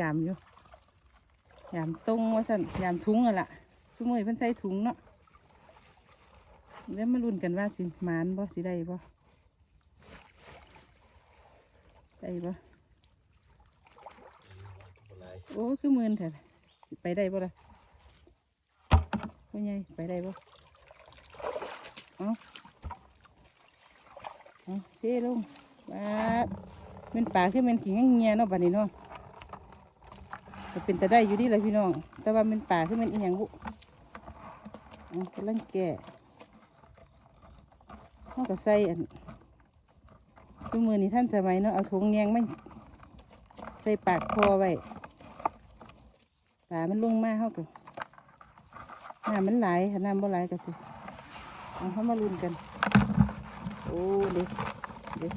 ยามอยู่ยามตรงว่าสั่นยามถุงอะล่ะสมือเพิ่นใส่ถุงเนาะแล้วมาลุ้นกันว่าสิหมานบ่สิได้บ่ได้บ่โอ้คือมื่นแท้ไปได้บ่ล่ะพ่อใหญ่ไปได้บ่เอาเอาเทลงบาดเป็นป่าคือเป็นขี้งเงียเนาะบัดนี้เนาะ ก็เป็นแต่ได้อยู่ดีเลยพี่น้อง แต่ว่ามันป่าคือมันอีหยังบุอันกำลังแก่เขาก็ใส่อันทุกมือนี่ท่านสมัยเนาะเอาถุงแยงไมันใส่ปากคอไว้ป่ามันลงมากเข้าก็น้ำมันไหลน้ำบ่ไหลายก็สิเอาเข้ามาลุ้นกัน โอ้เด็กเด็ก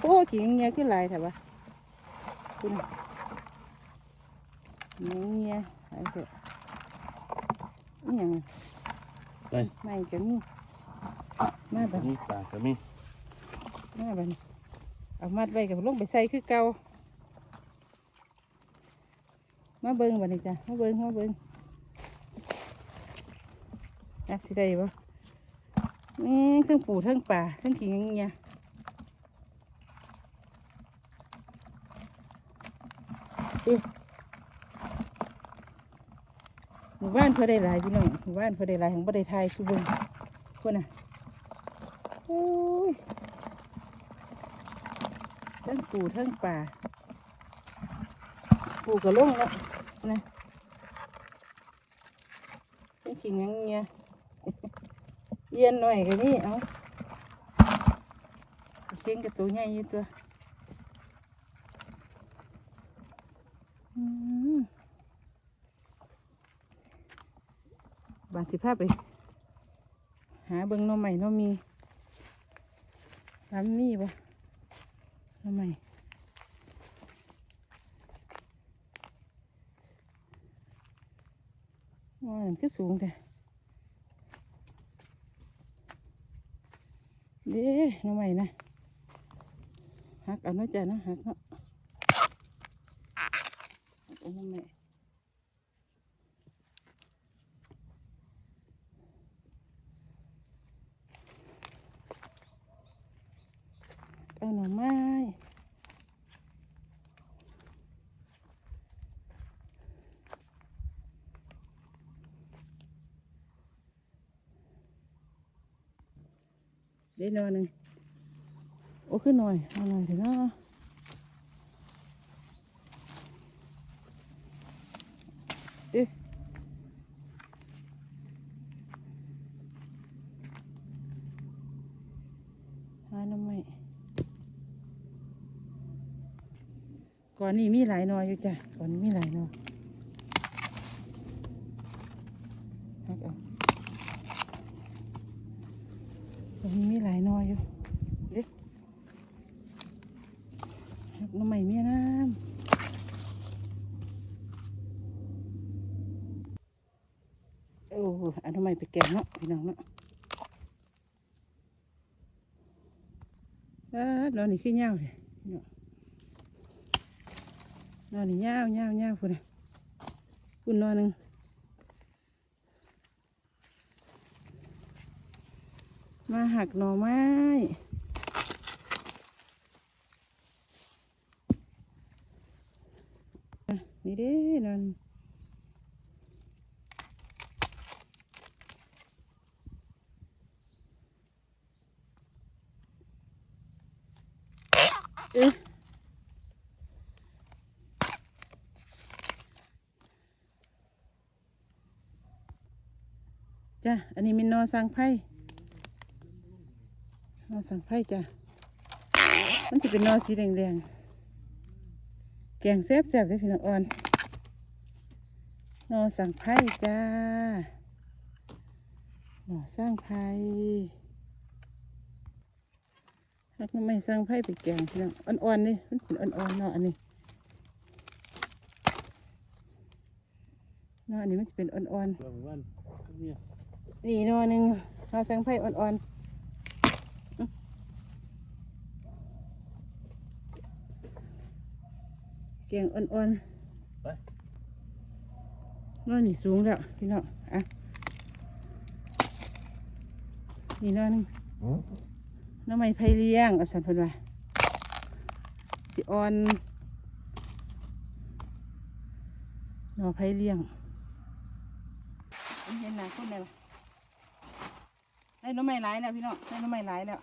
โอ้กี่เงี้ยขึ้นลายแต่ว่าคุณ น่ะหมูเงี้ยไอ้เถอะนี่ยังไปไม่ก็มีมาบัดนี่ปลาก็มีมาบัดเอามัดไว้กับลงไปใส่คือเก่ามาเบิ้งบัดนี้จ้ะมาเบิ้งมาเบิ้งนักสิได้บ่นี่เครื่องปูเครื่องป่าเครื่องกินอย่างเงี้ยเอ๊ะ ห มู่บ้านเพื่อได้หลายพี่น้องหมู่บ้านเพื่อได้หลายของบ่ได้ทายคือเบิ่งคนน่ะโอ้ยทั้งปูทั้งป่าปูกระลงแล้วนะนี่กินหยังเงี้ยเย็นหน่อยก็นี่เอาเชียงกับตัวใหญ่ยู่ตัวอืม บานสิภาพไป หาเบิ้งน้องใหม่น้องมีร้านมีปะหน้องใหม่ว่ามันก็สูงแต่เด้น้องใหม่นะหักเอาเนาะจ้ะเนาะหักเนาะหักเอาหน้องใหม่ เอาห น่อไม้เดี๋ยวหนอนหนึ่งโอ้ขึ้นหน่อยเอาหน่อยเถอะเนาะเอ๊ะหาหน่อไม้ ก่อนนี้มีหลายนออยู่จ้ะก่อนนี้มีหลายนอหักเอาก่อนนี้มีหลายนออยู่เด็กหักน้ำใหม่เมียน้ำโอ้อันน้ำใหม่ไปแกงเนาะพี่น้องเนาะเอ่านอนนี่ขึ้นเงาเลยพี่น้อง นอนนี่ยาวยาวยาวพุ่นนะพุ่นนอนหนึ่งมาหักหน่อไม้นี่เด้นอนเอ๊ะ จ้ะ อันนี้เป็นนอสังไพ่นอสังไพ่จ้ะ มันจะเป็นนอสีแดงๆ แกงแซ่บๆเลยพี่น้องอ่อน นอสังไพ่จ้า นอสร้างไพ่ฮักน้ำไม่สร้างไพ่ไปแกงพี่น้องอ่อนๆนี่มันเป็นอ่อนๆเนาะอันนี้เนาะอันนี้มันจะเป็นอ่อนๆ เบิ่งวันเนี่ยนี่หนอหนึ่งเราสังไพ่อ่อนๆอื้อแกงอ่อนไปๆน้อยนี่สูงแล้วพี่น้องอะนี่น้อยหนึงอืมน้ำไม้ไผ่เลี้ยงเอาสันเพิ่นว่าสิอ่อนหน่อไผ่เลี้ยงเห็นหน้าคนได้ปะ ได้น้ำไม้หลแล้วพี่น้องได้น้ำไม้หลแล้ว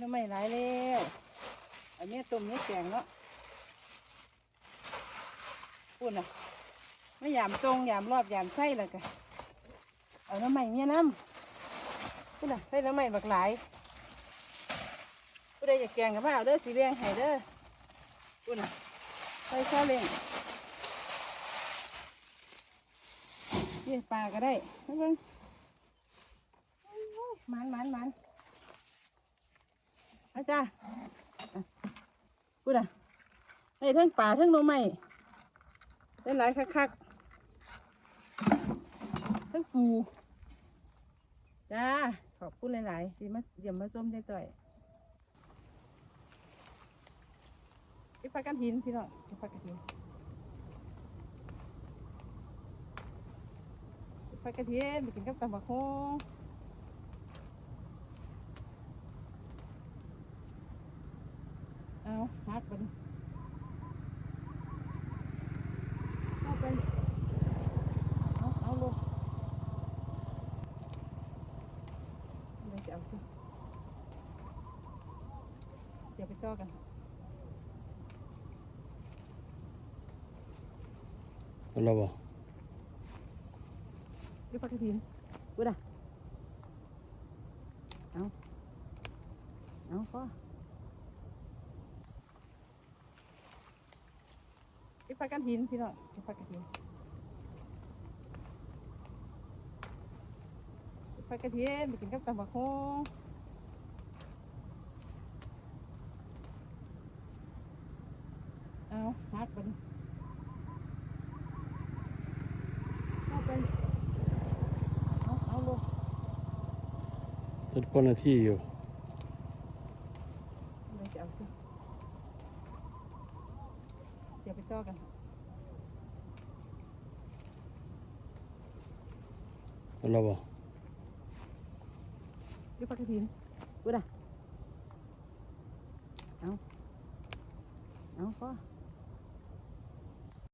น้ำไม้หลแล้วอันนี้ต้มนี้แกงเนาะพูดนะไม่ยามตรงยามรอบยามไส้ลยกันเอาน้ำใหม่เมียน้ำพูดนะใส่น้ำใหม่บักหลายผู้ใดอยากแกงกับมาเอาเด้อสีแดงให้เด้อพูดนะใส่ซาเล้ง เลี้ยงปลาก็ได้เบิ่งโอ้ยมันมันมันอาจ้ารย์พูดน่ะให้ทั้งปลาทั้งน้ำใหม่ได้หลายคักๆทั้งปูจ้า ขอบคุณหลายๆที่มาเยี่ยมมาส้มได้ต่อยอีปลากันหินพี่น้องอีปลากันหิน อีปลากันหินไปกินกับตำบักฮงเอาฮักไปเอาไปเอาเอาลงเราจะเอาสิเดี๋ยวไปต่อกันเอาเราบ่ดูปละถินกูด่ะเอก ระถินพี่น้องไอ้ปลากระถินไอ้ปลากระถินไปกินกับตำบักฮงเอาฮักไปดิเอาไป เอาเอาลง สักคนนาทีอยู่เราจะเอาสิเดี๋ยวไปต่อกันเอาเราบ่ดูปลากระถินกูด่ะเอาเอาพ่อ